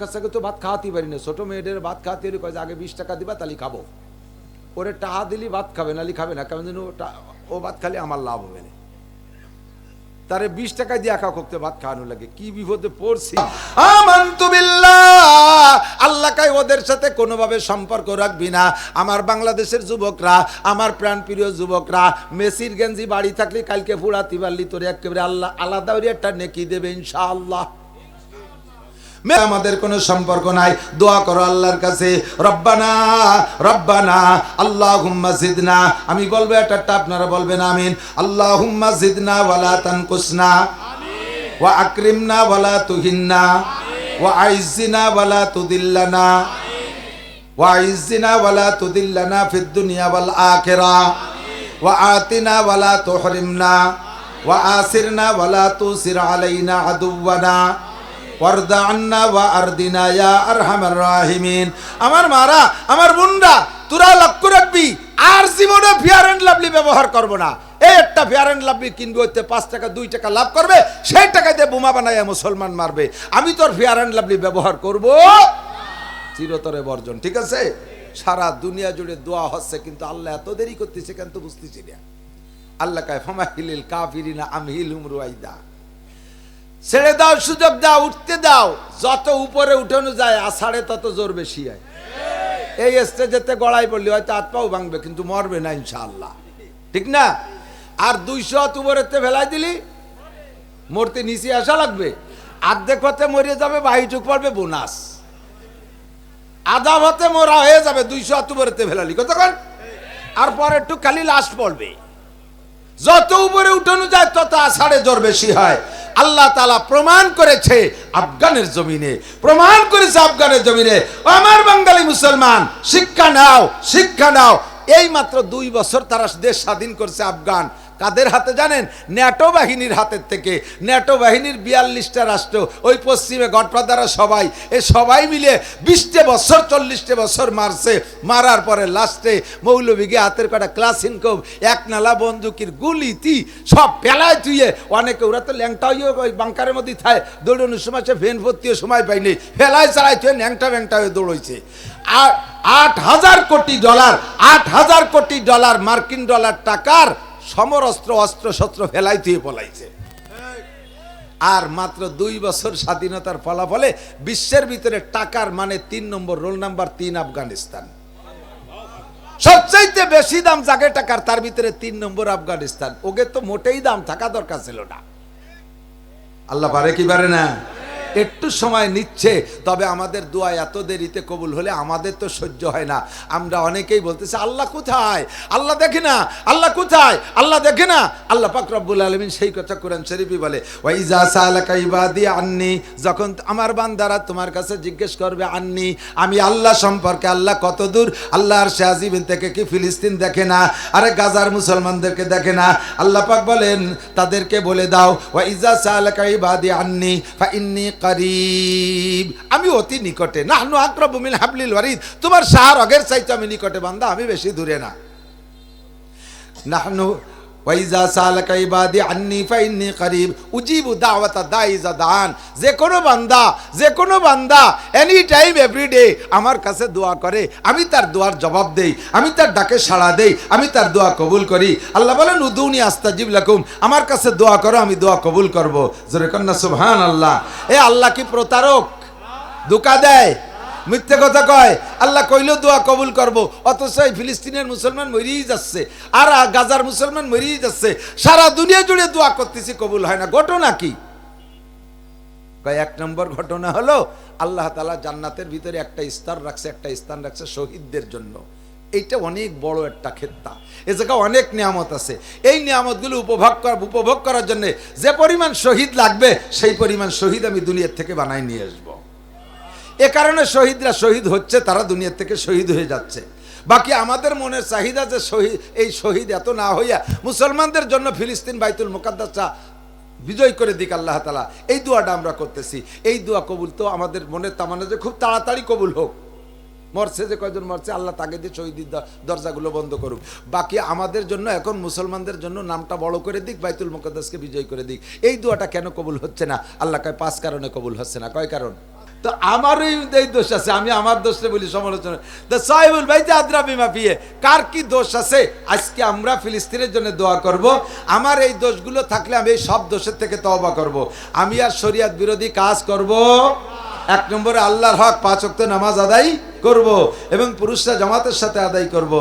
কাছে তো ভাত খাওয়াতেই পারি না। ছোট মেয়েদের ভাত খাওয়াতে হলে কয় যে, আগে বিশ টাকা দিবা, তাহলে খাব। ওরে টাকা দিলি, ভাত খাবে নালি খাবে না, কেমন যেন ও ভাত খালি আমার লাভ হবে না। তারে বিশ টাকা দিয়ে একা করতে ভাত খাওয়ানো লাগে। কি বিপদে পড়ছি। আল্লাহ কাই ওদের সাথে কোনোভাবে সম্পর্ক রাখবি না। আমার বাংলাদেশের যুবকরা, আমার প্রাণপ্রিয় যুবকরা, মেসির গেঞ্জি বাড়ি থাকলে কালকে ফুড়াতি পারলি, তোরে একেবারে আল্লাহ, আলাদা একটা নেকি দেবে, ইনশাআল্লাহ। আমাদের কোনো সম্পর্ক নাই। দোয়া করো আল্লাহর কাছে। রব্বানা রব্বানা আল্লাহ হুম্মা জিদনা। আমি বলব একটা আপনারা বলবেন আমিন। আল্লাহ হুম্মা জিদনা ওয়ালা তানকুসনা। ওয়া আকরিমনা ওয়ালা তুহিন্না। ওয়া আইজিনা ওয়ালা তুদিল্লানা। ওয়া আইজিনা ওয়ালা তুদিল্লানা ফিদ দুনিয়া ওয়াল আখিরা। ওয়া আতিনা ওয়ালা তুহরিমনা। ওয়া আসিরনা ওয়ালা তুসির আলাইনা আদুওয়ানা। আন্না আরহামার রাহিমিন। আমার মারা, আমার বোনরা তোরা লক্ষ্য রাখবি, আর জীবনে ফেয়ার অ্যান্ড লাভলি ব্যবহার করব না। এই একটা ফেয়ার অ্যান্ড লাভলি কিনবে হইতে পাঁচ টাকা, দুই টাকা লাভ করবে, সেই টাকা দিয়ে বোমা বানায় মুসলমান মারবে। আমি তোর ফেয়ার অ্যান্ড লাভলি ব্যবহার করব। চিরতরে বর্জন, ঠিক আছে? সারা দুনিয়া জুড়ে দোয়া হচ্ছে, কিন্তু আল্লাহ এত দেরি করতেছে কেন তো বুঝতেছি না। আল্লাহ কায়, ফমাহিলিল কাফিরিনা আমহিল হুমরুয়াইদা ছেড়ে দাও, সুযোগ দাও, উঠতে দাও। যত উপরে উঠানো যায়, আষাঢ়ে তত জোর বেশি হয়। এই স্টেজেতে গড়াই পড়লি হয়তো হাত পাও ভাঙবে, কিন্তু মরবে না ইনশাআল্লাহ। ঠিক না? আর দুইশো হাত উপরেতে ফেলাই দিলি, মরতে নিচে আসা লাগবে। আর্ধেক হতে মরে যাবে বাহিটুক পড়বে, বোনাস। আধা হতে মরা হয়ে যাবে, দুইশো হাত উপরেতে ফেলালি। কতক্ষণ? আর পরে একটু খালি লাশ পড়বে। যত উপরে উঠানো যায়, তত আষাঢ়ে জ্বর বেশি হয়। আল্লাহ তালা প্রমাণ করেছে আফগানের জমিনে। প্রমাণ করেছে আফগানের জমিনে। আমার বাঙালি মুসলমান, শিক্ষা নাও শিক্ষা নাও। এই মাত্র দুই বছর তারা দেশ স্বাধীন করছে আফগান। কাদের হাতে জানেন? ন্যাটো বাহিনীর হাতের থেকে। ন্যাটো বাহিনীর বিয়াল্লিশটা রাষ্ট্র, ওই পশ্চিমে গডফাদাররা সবাই। এ সবাই মিলে বিশটে বছর, চল্লিশটে বছর মারছে। মারার পরে লাস্টে মৌলবিগে হাতের কটা ক্লাস ইনকম এক নালা বন্দুকির গুলিতি সব পেলায় তুইয়ে। অনেকে ওরা তো ল্যাংটা হয়ে ওই বাংকারের মধ্যে থায়। দৌড়ানোর সময় সে ভেন ভর্তিও সময় পাইনি ফেলায় চালাই তুই ন্যাংটা ব্যাংটা হয়ে দৌড়ইছে। আর আট হাজার কোটি ডলার, আট হাজার কোটি ডলার মার্কিন ডলার টাকার সমরস্ত্র অস্ত্র শস্ত্র ফেলাই দিয়ে পলাইছে আর মাত্র দুই বছর স্বাধীনতার ফলাফলে বিশ্বের ভিতরে টাকার মানে তিন নম্বর, রোল নাম্বার তিন আফগানিস্তান। সবচাইতে বেশি দাম জাগে টাকার, তার ভিতরে তিন নম্বর আফগানিস্তান। ওকে তো মোটেই দাম থাকা দরকার ছিল না। আল্লাহ পারে কি পারে না? একটু সময় নিচ্ছে, তবে আমাদের দোয়া এত দেরিতে কবুল হলে আমাদের তো সহ্য হয় না। আমরা অনেকেই বলতেছি, আল্লাহ কোথায়? আল্লাহ দেখে না, আল্লাহ কোথায়? আল্লাহ দেখে না। আল্লাহ পাক রব্বুল আলমিন সেই কথা কোরআন শরীফই বলে ওয়াইজা সালাকা আন্নি, যখন আমার বান্দারা তোমার কাছে জিজ্ঞেস করবে, আন্নি, আমি আল্লাহ সম্পর্কে আল্লাহ কত দূর? আল্লাহর শাহজিবিন থেকে কি ফিলিস্তিন দেখে না? আরে গাজার মুসলমানদেরকে দেখে না? আল্লাহ পাক বলেন, তাদেরকে বলে দাও ওয়াইজা সালাকা ইবাদি আন্নি, ফা ইন্নি করিব। আমি অতি নিকটে। না নু মিন হাবলিল ওয়ারিদ। তোমার সাহার অগের চাইতে আমি নিকটে, বান্দা, আমি বেশি দূরে না। নাহনু ওয়াইজা সালাকা ইবাদি আন্নি ফাইন্নি করিব। উজিবু দাওয়াতা দাইজা দান যে কোনো বান্দা, যে কোনো বান্দা এনি টাইম এভরি ডে আমার কাছে দোয়া করে। আমি তার দোয়ার জবাব দেই, আমি তার ডাকে সাড়া দেই, আমি তার দোয়া কবুল করি। আল্লাহ বলেন, উদুনি আস্তাজিব লাকুম। আমার কাছে দোয়া করো, আমি দোয়া কবুল করব। জোরে কন্যা সুবহান আল্লাহ এ আল্লাহ কি প্রতারক? ধোকা দেয়? মিথ্যে কথা কয়। আল্লাহ কইলেও দোয়া কবুল করব। অথচ এই ফিলিস্তিনের মুসলমান মরিয়েই যাচ্ছে। আর গাজার মুসলমান মরিয়েই যাচ্ছে। সারা দুনিয়া জুড়ে দোয়া করতেছি, কবুল হয় না। ঘটনা কি? এক নম্বর ঘটনা হলো, আল্লাহ তালা জান্নাতের ভিতরে একটা স্তর রাখছে, একটা স্থান রাখছে শহীদদের জন্য। এইটা অনেক বড় একটা ক্ষেত্রা এ জায়গায় অনেক নিয়ামত আছে। এই নিয়ামতগুলো উপভোগ কর, উপভোগ করার জন্য যে পরিমাণ শহীদ লাগবে, সেই পরিমাণ শহীদ আমি দুনিয়ার থেকে বানাই নিয়ে আসব। এ কারণে শহীদরা শহীদ হচ্ছে, তারা দুনিয়ার থেকে শহীদ হয়ে যাচ্ছে। বাকি আমাদের মনের চাহিদা যে শহীদ এই শহীদ এত না হইয়া মুসলমানদের জন্য ফিলিস্তিন বাইতুল মুকাদ্দাসা বিজয় করে দিক আল্লাহ তালা এই দোয়াটা আমরা করতেছি। এই দোয়া কবুল তো আমাদের মনের তামানা যে খুব তাড়াতাড়ি কবুল হোক। মরছে যে কয়জন মরছে, আল্লাহ তাকে দিয়ে শহীদের দরজাগুলো বন্ধ করুক। বাকি আমাদের জন্য, এখন মুসলমানদের জন্য নামটা বড় করে দিক, বাইতুল মুকদ্দাসকে বিজয় করে দিক। এই দোয়াটা কেন কবুল হচ্ছে না? আল্লাহ কয়, পাঁচ কারণে কবুল হচ্ছে না। কয় কারণ? তো আমারও এই দোষ আছে, আমি আমার দোষে বলি সমালোচনা। তো সাহেবুল ভাই যে আদ্রা বিমা পিয়ে কার কি দোষ আছে? আজকে আমরা ফিলিস্তিনের জন্য দোয়া করব। আমার এই দোষগুলো থাকলে আমি এই সব দোষের থেকে তওবা করব। আমি আর শরিয়াত বিরোধী কাজ করব। এক নম্বরে আল্লাহর হক পাঁচ ওয়াক্ত নামাজ আদায় করব এবং পুরুষরা জামাতের সাথে আদায় করব।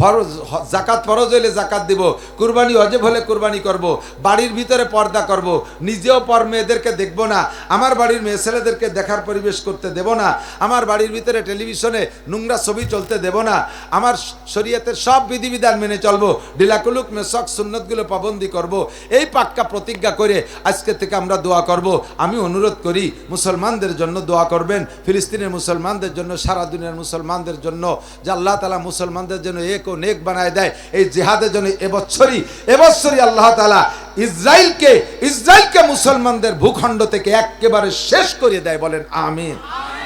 ফরজ জাকাত ফরজ হলে জাকাত দিব, কুরবানি অজেব হলে কুরবানি করব, বাড়ির ভিতরে পর্দা করব, নিজেও পর মেয়েদেরকে দেখব না, আমার বাড়ির মেয়ে ছেলেদেরকে দেখার পরিবেশ করতে দেব না, আমার বাড়ির ভিতরে টেলিভিশনে নোংরা ছবি চলতে দেব না, আমার শরীয়তের সব বিধিবিধান মেনে চলবো, ডিলাকুলুক মেসক সুন্নতগুলো পাবন্দি করব, এই পাক্কা প্রতিজ্ঞা করে আজকে থেকে আমরা দোয়া করব, আমি অনুরোধ করি, মুসলমানদের জন্য দোয়া করবেন, ফিলিস্তিনের মুসলমানদের জন্য, সারা দুনিয়ার মুসলমানদের জন্য, যে আল্লাহ তালা মুসলমানদের জন্য এক ও নেক বানায় দেয়। এই জেহাদের জন্য এবছরই এবছরই আল্লাহ তালা ইসরায়েলকে ইসরায়েলকে মুসলমানদের ভূখণ্ড থেকে একেবারে শেষ করে দেয় বলেন, আমিন।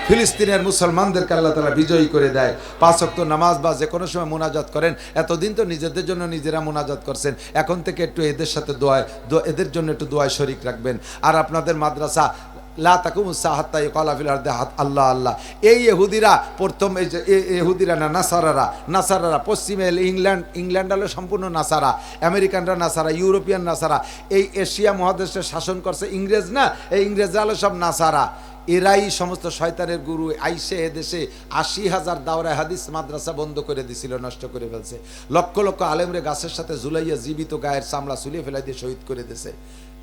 ফিলিস্তিনের মুসলমানদেরকে আল্লাহ তালা বিজয়ী করে দেয়। পাঁচ অক্ত নামাজ বা যে কোনো সময় মোনাজাত করেন। এতদিন তো নিজেদের জন্য নিজেরা মোনাজাত করছেন। এখন থেকে একটু এদের সাথে দোয়ায় এদের জন্য একটু দোয়ায় শরিক রাখবেন। আর আপনাদের মাদ্রাসা আল্লাহ আল্লাহ। এই প্রথম না, নাসারারা। নাসারারা, পশ্চিমে ইংল্যান্ড সম্পূর্ণ নাসারা। নাসারা, ইউরোপিয়ান নাসারা। এই এশিয়া মহাদেশে শাসন করছে ইংরেজ না? এই ইংরেজরা হলো সব নাসারা। এরাই সমস্ত শয়তানের গুরু। আইসে এদেশে আশি হাজার দাওরা হাদিস মাদ্রাসা বন্ধ করে দিছিল, নষ্ট করে ফেলছে। লক্ষ লক্ষ আলেমরে গাছের সাথে ঝুলাইয়া জীবিত গায়ের চামড়া চুলিয়ে ফেলাই দিয়ে শহীদ করে দিছে।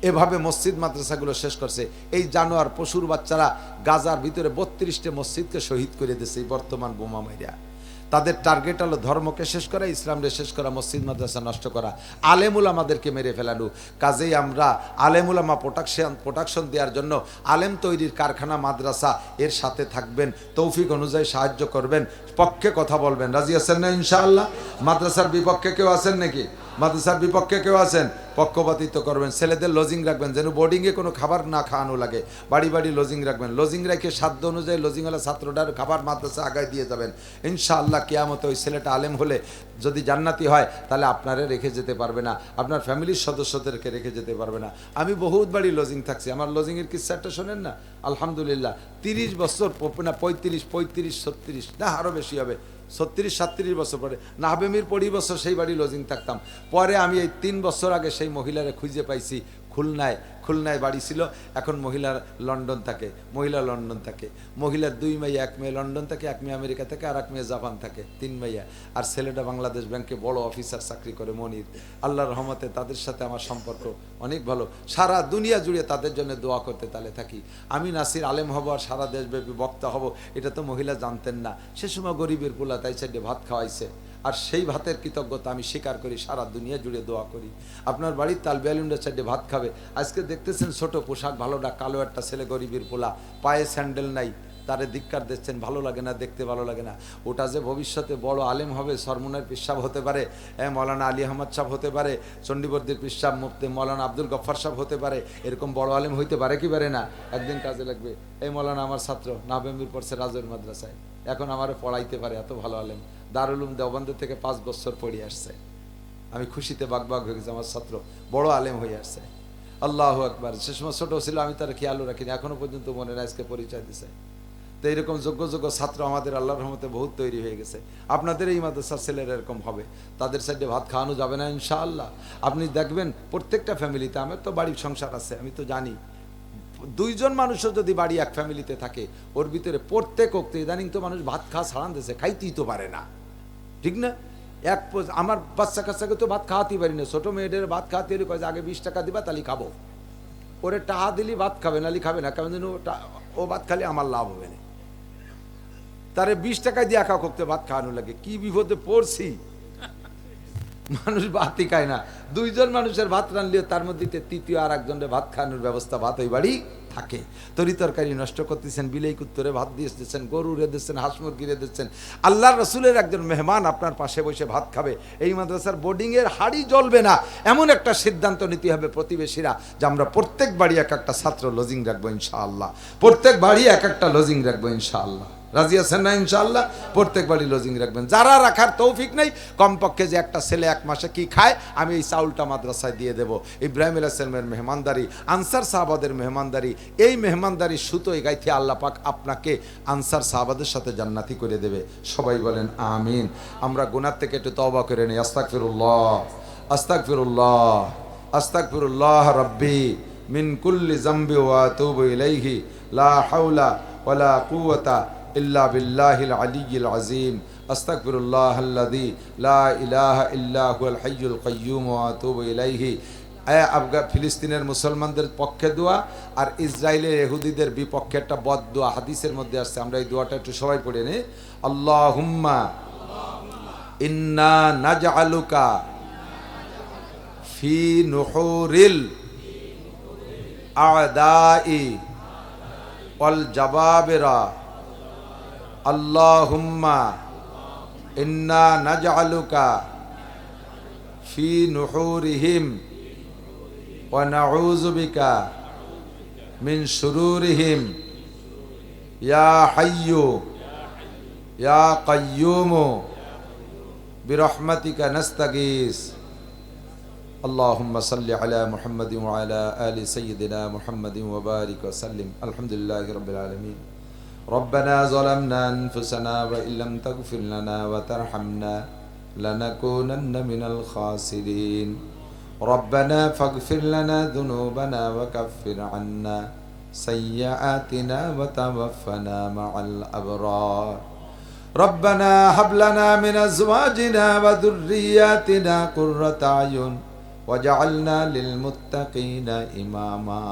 এভাবে মসজিদ মাদ্রাসাগুলো শেষ করছে। এই জানোয়ার পশুর বাচ্চারা গাজার ভিতরে বত্রিশটি মসজিদকে শহীদ করে এই বর্তমান বোমা মাইরা। তাদের টার্গেট হলো ধর্মকে শেষ করা, ইসলামকে শেষ করা, মসজিদ মাদ্রাসা নষ্ট করা। আলেমুল আমাদেরকে মেরে ফেলানো কাজেই আমরা আলেমুলামা প্রোটাকশন প্রোটাকশন দেওয়ার জন্য আলেম তৈরির কারখানা, মাদ্রাসা এর সাথে থাকবেন। তৌফিক অনুযায়ী সাহায্য করবেন। পক্ষে কথা বলবেন। রাজি আছেন না ইনশাআল্লাহ? মাদ্রাসার বিপক্ষে কেউ আছেন নাকি? মাদ্রাসার বিপক্ষে কেউ আছেন? পক্ষপাতিত্ব করবেন, ছেলেদের লজিং রাখবেন, যেন বোর্ডিংয়ে কোনো খাবার না খাওয়ানো লাগে। বাড়ি বাড়ি লজিং রাখবেন। লজিং রেখে সাধ্য অনুযায়ী লজিংওয়ালা ছাত্রটার খাবার মাদ্রাসা আগায় দিয়ে যাবেন। ইনশাআল্লাহ কেয়ামতে ওই ছেলেটা আলেম হলে যদি জান্নাতি হয়, তাহলে আপনারে রেখে যেতে পারবে না। আপনার ফ্যামিলির সদস্যদেরকে রেখে যেতে পারবে না। আমি বহুত বাড়ি লজিং থাকছি। আমার লজিংয়ের কিস্সাটা শোনেন না? আলহামদুলিল্লাহ, তিরিশ বছর না, পঁয়ত্রিশ পঁয়ত্রিশ, ছত্রিশ, না আরও বেশি হবে। ছত্রিশ, সাতত্রিশ বছর পরে। নাহবেমির পড়ি বছর সেই বাড়ি লজিং থাকতাম। পরে আমি এই তিন বছর আগে সেই মহিলারে খুঁজে পাইছি। খুলনায় খুলনায় বাড়ি ছিল। এখন মহিলার লন্ডন থাকে, মহিলা লন্ডন থাকে। মহিলার দুই মেয়ে, এক মেয়ে লন্ডন থাকে, এক মেয়ে আমেরিকা থাকে, আর এক মেয়ে জাপান থাকে, তিন মেয়ে। আর ছেলেটা বাংলাদেশ ব্যাংকে বড় অফিসার, চাকরি করে মনির। আল্লাহর রহমতে তাদের সাথে আমার সম্পর্ক অনেক ভালো। সারা দুনিয়া জুড়ে তাদের জন্য দোয়া করতে তালে থাকি। আমি নাসির, আলেম হব আর সারা দেশব্যাপী বক্তা হব, এটা তো মহিলা জানতেন না। সে সময় গরিবের পোলা তাই সাইডে ভাত খাওয়াইছে। আর সেই ভাতের কৃতজ্ঞতা আমি স্বীকার করি, সারা দুনিয়া জুড়ে দোয়া করি। আপনার বাড়ির তাল বেলুন্ডের সাইডে ভাত খাবে। আজকে দেখতেছেন ছোট পোশাক ভালোটা কালো একটা ছেলে গরিবের পোলা। পায়ে স্যান্ডেল নাই, তারে ধিক্কার দিচ্ছেন, ভালো লাগে না, দেখতে ভালো লাগে না। ওটা যে ভবিষ্যতে বড় আলেম হবে, সরমুনের পিসাব হতে পারে হ্যাঁ মৌলানা আলী আহমদ সাহ হতে পারে চণ্ডীবর্দির পিসাব মুফতি মৌলানা আব্দুল গফ্ফার সাহ হতে পারে, এরকম বড় আলেম হইতে পারে কি পারে না? একদিন কাজে লাগবে। এই মৌলানা আমার ছাত্র নাবেমির পড়ছে রাজের মাদ্রাসায়। এখন আমারও পড়াইতে পারে, এত ভালো আলেম। দারুলুম দেওবন্দের থেকে পাঁচ বছর পড়ে আসছে। আমি খুশিতে বাগবাগ হয়ে গেছি, আমার ছাত্র, বড় আলেম হয়ে আসছে। আল্লাহ একবার সে সময় ছোট ছিল, আমি তার খেয়ালও রাখিনি, এখনও পর্যন্ত মনে আজকে পরিচয় দিছে। তো এরকম যোগ্য যোগ্য ছাত্র আমাদের আল্লাহর রহমতে বহুত তৈরি হয়ে গেছে। আপনাদের এই মাদ্রাসার ছেলেরা এরকম হবে। তাদের সাইডে ভাত খাওয়ানো যাবে না, ইনশাআল্লাহ। আপনি দেখবেন প্রত্যেকটা ফ্যামিলিতে, আমার তো বাড়ির সংসার আছে, আমি তো জানি। দুইজন মানুষও যদি বাড়ি এক ফ্যামিলিতে থাকে, ওর ভিতরে প্রত্যেক অক্তে ইদানিং তো মানুষ ভাত খাওয়া ছাড়ান দিয়েছে, খাইতেই তো পারে না। ঠিক না? এক আমার বাচ্চা কাচ্চাকে তো ভাত খাওয়াতেই পারি না। ছোটো মেয়েদের ভাত খাওয়াতে হলে কয় যে, আগে বিশ টাকা দিবা, তাহলে খাব। ওরে টাহা দিলি, ভাত খাবে নালি খাবে না। ও ও ভাত খালি আমার লাভ হবে না। তারে বিশ টাকা দিয়ে একা করতে ভাত খাওয়ানো লাগে। কি বিপদে পড়ছি? মানুষ ভাতই খায় না। দুইজন মানুষের ভাত রানলেও তার মধ্যে তৃতীয় আর একজনের ভাত খাওয়ানোর ব্যবস্থা ভাত ওই বাড়ি। থাকে। তরি তরকারি নষ্ট করতেছেন, বিলেই কুত্তরে ভাত দিয়ে দিচ্ছেন, গরু দিচ্ছেন, হাঁস মুরগি দিচ্ছেন। আল্লাহ রসুলের একজন মেহমান আপনার পাশে বসে ভাত খাবে। এই মাদ্রাসার বোর্ডিংয়ের হাড়ি জ্বলবে না। এমন একটা সিদ্ধান্ত নিতে হবে প্রতিবেশীরা, যে আমরা প্রত্যেক বাড়ি এক একটা ছাত্র লজিং রাখব ইনশাআল্লাহ। প্রত্যেক বাড়ি এক একটা লজিং রাখব ইনশাআল্লাহ। রাজি আছেন না ইনশাল্লাহ প্রত্যেক বাড়ি লজিং রাখবেন। যারা রাখার তৌফিক নেই, কমপক্ষে যে একটা ছেলে এক মাসে কি খায়, আমি এই চাউলটা মাদ্রাসায় দিয়ে দেবো। ইব্রাহিম আলাইসলামের মেহমানদারি, আনসার সাহাবাদের মেহমানদারি, এই মেহমানদারি সুতোই গাইতে আল্লাহ পাক আপনাকে আনসার সাহাবাদের সাথে জান্নাতি করে দেবে। সবাই বলেন, আমিন। আমরা গুনার থেকে একটু তবা করে নিই। আস্তাক ফিরুল্লাহ আস্তাক ফিরুল্লাহ আস্তাক ফিরুল্লাহ রব্বি, মিন কুল্লি জাম্বি ওয়া তুবু ইলাইহি, লা হাওলা ওয়ালা কুওয়াতা আলিয়্যিল আযীম। আস্তাগফিরুল্লাহ আল্লাযী লা ইলাহা ইল্লা হুয়াল হাইয়ুল কাইয়্যুম ওয়া আতুবু ইলাইহি। এ আফগা ফিলিস্তিনের মুসলমানদের পক্ষে দোয়া আর ইসরায়েলের ইহুদিদের বিপক্ষে একটা বদ দোয়া। হাদিসের মধ্যে আসছে, আমরা এই দোয়াটা একটু সবাই পড়ে নিই। আল্লাহুম্মা ইন্না নাজআলুকা ফি নুহুরিল আদাই ওয়াল জাবাবিরা। আল্লাহুম্মা ইন্না নাজআলুকা ফি নুহুরিহিম ওয়া নাউযু বিকা মিন শুরুরিহিম ইয়া হাইয়্যু ইয়া কাইয়্যুম برحمتك نستغيث اللهم صل على محمد وعلى آل سيدنا محمد وبارك وسلم الحمد لله رب العالمين ربنا ظلمنا أنفسنا وإن لم تغفر لنا وترحمنا لنكونن من الخاسرين. ربنا فاغفر لنا ذنوبنا وكفر عنا سيئاتنا وتوفنا مع الأبرار. ربنا هب لنا من أزواجنا وذرياتنا قرة أعين وجعلنا للمتقين إماما.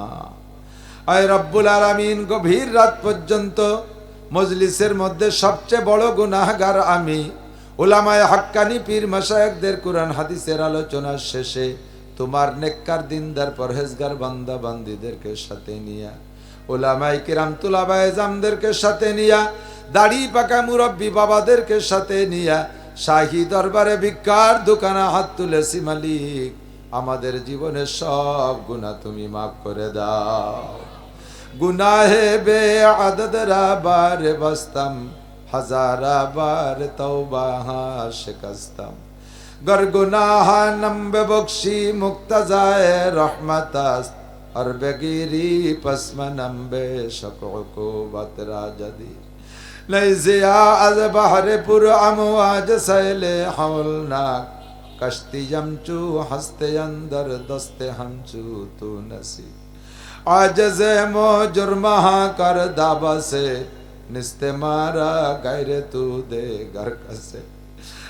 আয় রব্বুল আলামিন, গভীর রাত পর্যন্ত মজলিসের মধ্যে সবচেয়ে বড় গুনাহগার আমি। ওলামায় হাক্কানি পীর মাসায়কদের কোরআন হাদিসের আলোচনার শেষে তোমার নেককার দিনদার পরহেজগার বান্দা বান্দিদেরকে সাথে নিয়া ওলামাই কিরাম তুলাবায় জামদেরকে সাথে নিয়া, দাড়ি পাকা মুরব্বী বাবাদেরকে সাথে নিয়া, শাহী দরবারে ভিক্ষার দোকানে হাত তুলেছি মালিক, আমাদের জীবনের সব গুণা তুমি মাফ করে দাও। گناہ بے عدد را بار بستم ہزارہ بار توبہ ہاں شکستم۔ گر گناہ نم بکشی مقتضائے رحمت است، اور بگیری پس منم بے شکع کو بطرا جدیر نیزیا از بحر پر امواج سیل حولنا کشتی یمچو ہستے اندر دست ہمچو تو نصیر آجز مو جرمہ کر دابا سے۔ نست مارا غیر تو دے گھر کسے۔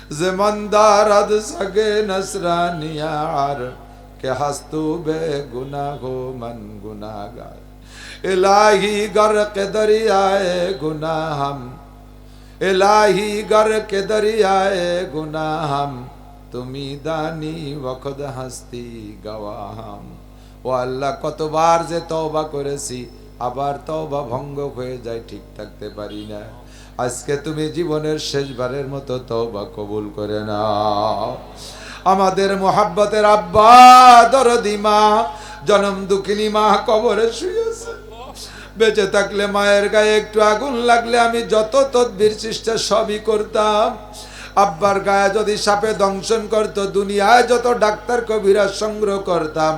زمندار اد سگے نسرانی آر کہ ہستو بے گناہ ہو من گناہ گار الہی گر غرق دریائے گناہ ہم۔ الہی گر غرق دریائے گناہ ہم۔ تمی دانی وقت ہستی گواہ ہم۔ ও আল্লাহ, কতবার যে তওবা করেছি, আবার তওবা ভঙ্গ হয়ে যায়, ঠিক থাকতে পারি না। আজকে তুমি জীবনের শেষবারের মতো তওবা কবুল করে নাও। আমাদের মোহাব্বতের আব্বা, দরদি মা, জনম দুঃখিনী মা কবরে শুয়েছে। বেঁচে থাকলে মায়ের গায়ে একটু আগুন লাগলে আমি যত তদবির চেষ্টা সবই করতাম। আব্বার গায়ে যদি সাপে দংশন করতো, দুনিয়ায় যত ডাক্তার কবিরা সংগ্রহ করতাম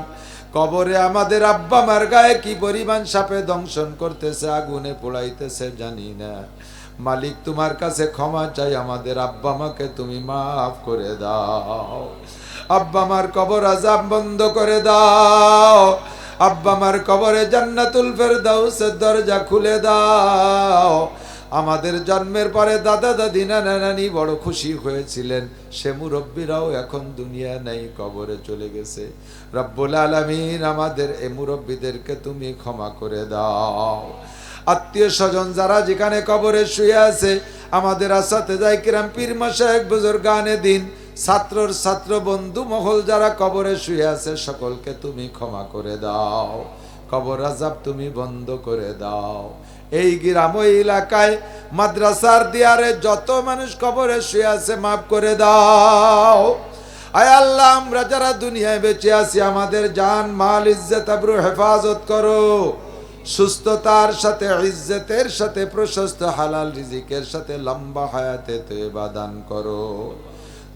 কবরে আমাদের আব্বা মার গায়ে কি পরিমাণ সাপে দংশন করতেছে, আগুনে পোড়াইতেছে জানি না। মালিক তোমার কাছে ক্ষমা চাই, আমাদের আব্বা মাকে তুমি মাফ করে দাও। আব্বা মার কবর আজাব বন্ধ করে দাও। আব্বা মার কবরে জান্নাতুল ফেরদাউসের দরজা খুলে দাও। আমাদের জন্মের পরে দাদা দাদি নানা নানি বড় খুশি হয়েছিলেন। সে মুরব্বীরাও এখন দুনিয়া নেই, কবরে চলে গেছে। রব্বুল আলমিন আমাদের এই মুরব্বীদেরকে তুমি ক্ষমা করে দাও। আত্মীয় স্বজন যারা যেখানে কবরে শুয়ে আছে, আমাদের আসাতে যাই কিরাম পীর মাসায় বুজুর গানে দিন। ছাত্রর ছাত্র বন্ধু মহল যারা কবরে শুয়ে আছে, সকলকে তুমি ক্ষমা করে দাও। কবর আজাব তুমি বন্ধ করে দাও। এই গ্রাম এলাকায় মাদ্রাসার দিয়ারে যত মানুষ কবরে শুয়ে আছে, মাফ করে দাও। আয় আল্লাহ, আমরা যারা দুনিয়ায় বেঁচে আছি, আমাদের জান, মাল, ইজ্জত, আবরু, হেফাজত করো। সুস্থতার সাথে, ইজ্জতের সাথে, প্রশস্ত হালাল রিজিকের সাথে, লম্বা হায়াতে তৈবা দান করো।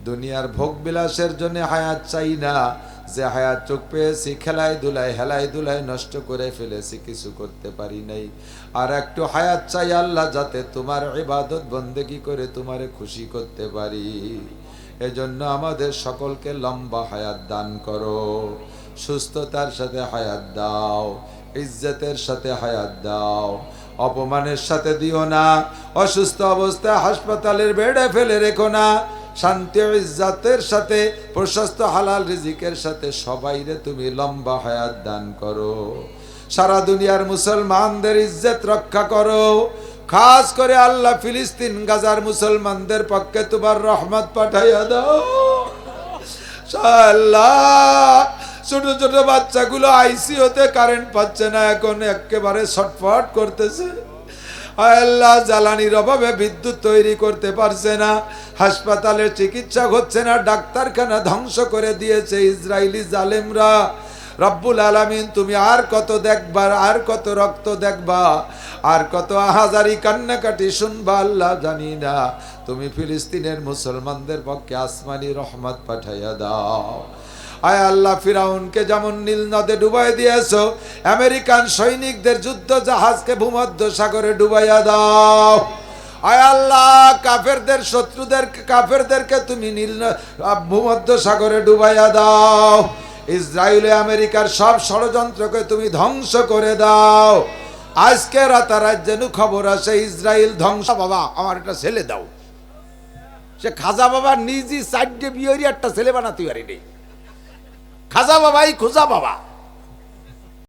দুনিয়ার ভোগ বিলাসের জন্য হায়াত চাই না। যে হায়াত চোখ পেয়েছি খেলায় দুলাই হেলায় দুলাই নষ্ট করে ফেলেছি, কিছু করতে পারি নাই। আর একটু হায়াত চাই আল্লাহ যাতে তোমার ইবাদত বন্দেগি করে তোমারে খুশি করতে পারি। এজন্য আমাদের সকলকে লম্বা হায়াত দান করো। সুস্থতার সাথে হায়াত দাও, ইজ্জতের সাথে হায়াত দাও, অপমানের সাথে দিও না, অসুস্থ অবস্থায় হাসপাতালের বেডে ফেলে রেখো না, শান্তি ও ইজ্জাতের সাথে, প্রশস্ত হালাল রিজিকের সাথে সবাইরে তুমি লম্বা হায়াত দান করো। সারা দুনিয়ার মুসলমানদের ইজ্জত রক্ষা করো। খাস করে আল্লাহ ফিলিস্তিন, গাজার মুসলমানদের পক্ষে তোমার রহমত পাঠাইয়া দাও। ছোট ছোট বাচ্চাগুলো আইসিওতে কারেন্ট পাচ্ছে না, এখন একেবারে ছটফট করতেছে। আল্লাহ, জ্বালানির অভাবে বিদ্যুৎ তৈরি করতে পারছে না, হাসপাতালের চিকিৎসা হচ্ছে না, ডাক্তারখানা ধ্বংস করে দিয়েছে ইসরায়েলি জালেমরা। রব্বুল আলামিন, তুমি আর কত দেখবা আর কত রক্ত দেখবা, আর কত হাজারি কান্নাকাটি শুনবা, আল্লাহ জানি না। তুমি ফিলিস্তিনের মুসলমানদের পক্ষে আসমানি রহমত পাঠাইয়া দাও। আয় আল্লাহ, ফিরাউনকে যেমন নীল নদে ডুবাই দিয়েছ, আমেরিকান সৈনিকদের যুদ্ধ জাহাজকে ভূমধ্য সাগরে ডুবাইয়া দাও। আয় আল্লাহ, কাফেরদের শত্রুদের, কাফেরদেরকে তুমি নীল ভূমধ্য সাগরে ডুবাইয়া দাও। ইসরায়েলে আমেরিকার সব ষড়যন্ত্রকে তুমি ধ্বংস করে দাও। আজকে রাতারাত যেন খবর আসে ইসরায়েল ধ্বংস। বাবা, আমার একটা ছেলে দাও। সে খাজা বাবা নিজই সাইডে বিয়ারি একটা ছেলে বানাতে পারিনি। খাজা বাবাই খোঁজা বাবা।